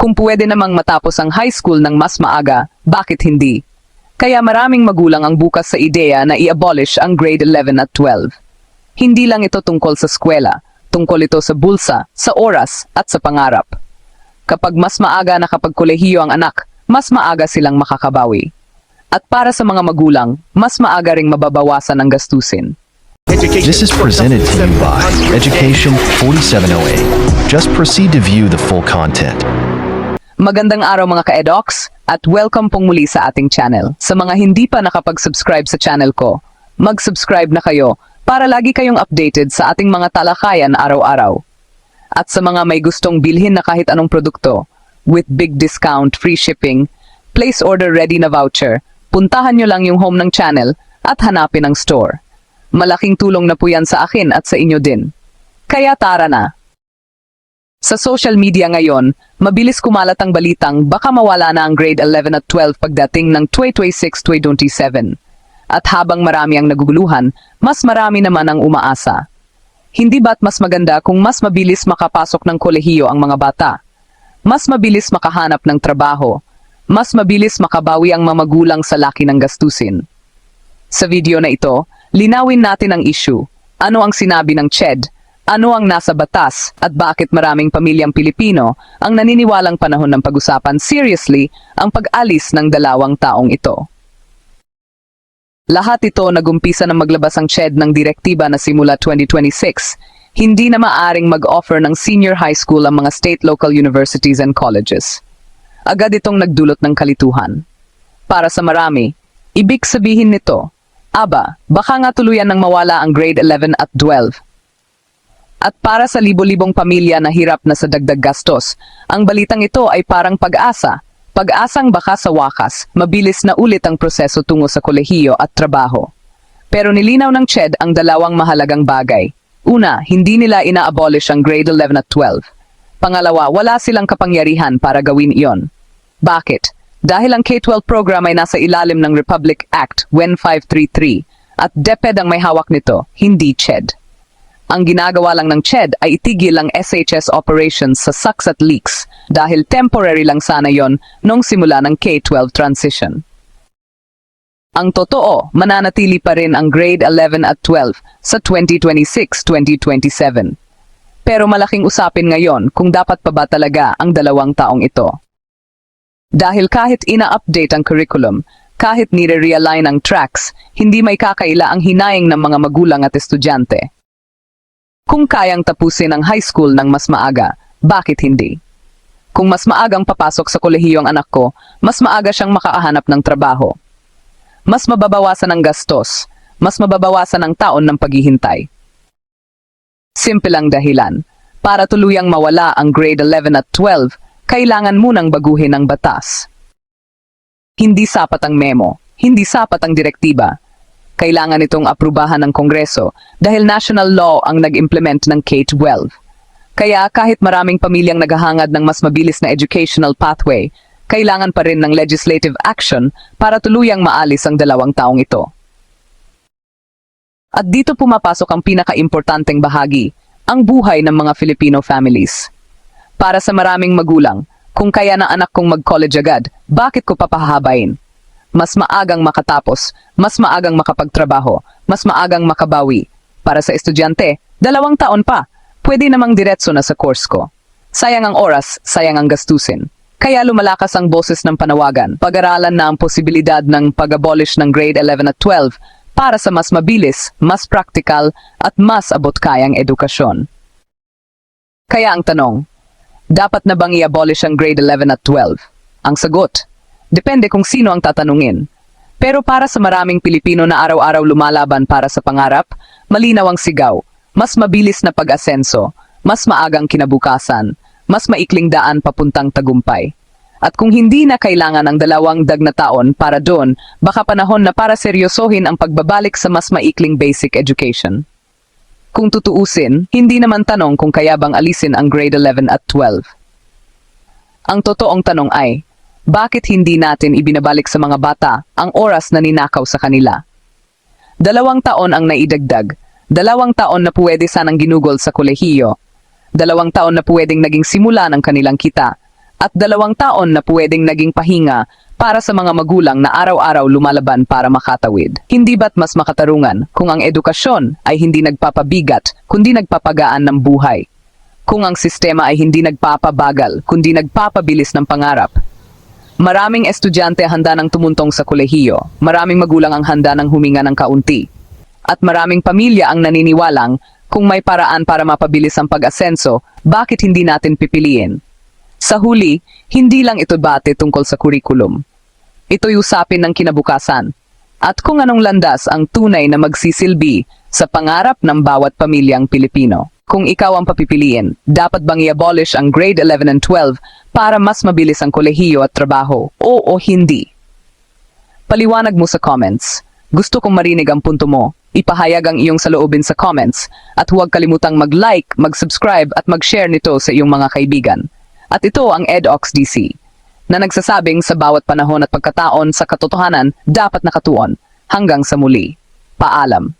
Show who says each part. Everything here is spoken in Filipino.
Speaker 1: Kung pwede namang matapos ang high school ng mas maaga, bakit hindi? Kaya maraming magulang ang bukas sa ideya na i-abolish ang grade 11 at 12. Hindi lang ito tungkol sa eskwela, tungkol ito sa bulsa, sa oras, at sa pangarap. Kapag mas maaga nakapagkolehiyo ang anak, mas maaga silang makakabawi. At para sa mga magulang, mas maaga ring mababawasan ang gastusin.
Speaker 2: This is presented to you by Education 4708. Just proceed to view the full content.
Speaker 1: Magandang araw mga ka-edocs at welcome pong muli sa ating channel. Sa mga hindi pa nakapag-subscribe sa channel ko, mag-subscribe na kayo para lagi kayong updated sa ating mga talakayan araw-araw. At sa mga may gustong bilhin na kahit anong produkto, with big discount, free shipping, place order ready na voucher, puntahan nyo lang yung home ng channel at hanapin ang store. Malaking tulong na po yan sa akin at sa inyo din. Kaya tara na! Sa social media ngayon, mabilis kumalat ang balitang baka mawala na ang grade 11 at 12 pagdating ng 2026-2027. At habang marami ang naguguluhan, mas marami naman ang umaasa. Hindi ba't mas maganda kung mas mabilis makapasok ng kolehiyo ang mga bata? Mas mabilis makahanap ng trabaho? Mas mabilis makabawi ang mamagulang sa laki ng gastusin? Sa video na ito, linawin natin ang issue. Ano ang sinabi ng CHED? Ano ang nasa batas? At bakit maraming pamilyang Pilipino ang naniniwalang panahon ng pag-usapan seriously ang pag-alis ng dalawang taong ito? Lahat ito nagumpisa na maglabas ang CHED ng direktiba na simula 2026, hindi na maaring mag-offer ng senior high school ang mga state local universities and colleges. Agad itong nagdulot ng kalituhan. Para sa marami, ibig sabihin nito, aba, baka nga tuluyan nang mawala ang grade 11 at 12. At para sa libo-libong pamilya na hirap na sa dagdag gastos, ang balitang ito ay parang pag-asa. Pag-asang baka sa wakas, mabilis na ulit ang proseso tungo sa kolehiyo at trabaho. Pero nilinaw ng CHED ang dalawang mahalagang bagay. Una, hindi nila ina-abolish ang grade 11 at 12. Pangalawa, wala silang kapangyarihan para gawin iyon. Bakit? Dahil ang K-12 program ay nasa ilalim ng Republic Act 1533 at DepEd ang may hawak nito, hindi CHED. Ang ginagawa lang ng CHED ay itigil ang SHS operations sa sucks at leaks dahil temporary lang sana yon nung simula ng K-12 transition. Ang totoo, mananatili pa rin ang grade 11 at 12 sa 2026-2027. Pero malaking usapin ngayon kung dapat pa ba talaga ang dalawang taong ito. Dahil kahit ina-update ang curriculum, kahit nire-realign ang tracks, hindi may kakaila ang hinayang ng mga magulang at estudyante. Kung kayang tapusin ang high school ng mas maaga, bakit hindi? Kung mas maagang papasok sa kolehiyo ang anak ko, mas maaga siyang makaahanap ng trabaho. Mas mababawasan ang gastos, mas mababawasan ang taon ng paghihintay. Simple ang dahilan. Para tuluyang mawala ang grade 11 at 12, kailangan munang baguhin ang batas. Hindi sapat ang memo, hindi sapat ang direktiba, kailangan itong aprubahan ng Kongreso dahil national law ang nag-implement ng K-12. Kaya kahit maraming pamilyang naghahangad ng mas mabilis na educational pathway, kailangan pa rin ng legislative action para tuluyang maalis ang dalawang taong ito. At dito pumapasok ang pinaka-importanteng bahagi, ang buhay ng mga Filipino families. Para sa maraming magulang, kung kaya na anak kong mag-college agad, bakit ko papahabain? Mas maagang makatapos, mas maagang makapagtrabaho, mas maagang makabawi. Para sa estudyante, dalawang taon pa, pwede namang diretso na sa course ko. Sayang ang oras, sayang ang gastusin. Kaya lumalakas ang boses ng panawagan, pag-aralan na ang posibilidad ng pag-abolish ng grade 11 at 12 para sa mas mabilis, mas practical, at mas abot-kayang edukasyon. Kaya ang tanong, dapat na bang i-abolish ang grade 11 at 12? Ang sagot, Depende kung sino ang tatanungin. Pero para sa maraming Pilipino na araw-araw lumalaban para sa pangarap, malinaw ang sigaw, mas mabilis na pag-asenso, mas maagang kinabukasan, mas maikling daan papuntang tagumpay. At kung hindi na kailangan ang dalawang dag na taon para doon, baka panahon na para seryosohin ang pagbabalik sa mas maikling basic education. Kung tutuusin, hindi naman tanong kung kaya bang alisin ang grade 11 at 12. Ang totoong tanong ay, bakit hindi natin ibinabalik sa mga bata ang oras na ninakaw sa kanila? Dalawang taon ang naidagdag, dalawang taon na pwede sanang ginugol sa kolehiyo, dalawang taon na pwedeng naging simula ng kanilang kita, At dalawang taon na pwedeng naging pahinga para sa mga magulang na araw-araw lumalaban para makatawid. Hindi ba't mas makatarungan kung ang edukasyon ay hindi nagpapabigat kundi nagpapagaan ng buhay? Kung ang sistema ay hindi nagpapabagal kundi nagpapabilis ng pangarap? Maraming estudyante handa ng tumuntong sa kolehiyo, maraming magulang ang handa ng huminga ng kaunti, at maraming pamilya ang naniniwalang kung may paraan para mapabilis ang pag-asenso, bakit hindi natin pipiliin? Sa huli, hindi lang ito bate tungkol sa kurikulum. Ito'y usapin ng kinabukasan. At kung anong landas ang tunay na magsisilbi sa pangarap ng bawat pamilyang Pilipino. Kung ikaw ang papipiliin, dapat bang i-abolish ang grade 11 and 12 para mas mabilis ang kolehiyo at trabaho? O o hindi? Paliwanag mo sa comments. Gusto kong marinig ang punto mo. Ipahayag ang iyong saloobin sa comments at huwag kalimutang mag-like, mag-subscribe at mag-share nito sa iyong mga kaibigan. At ito ang EdOx DC na nagsasabing sa bawat panahon at pagkataon sa katotohanan dapat nakatuon. Hanggang sa muli. Paalam.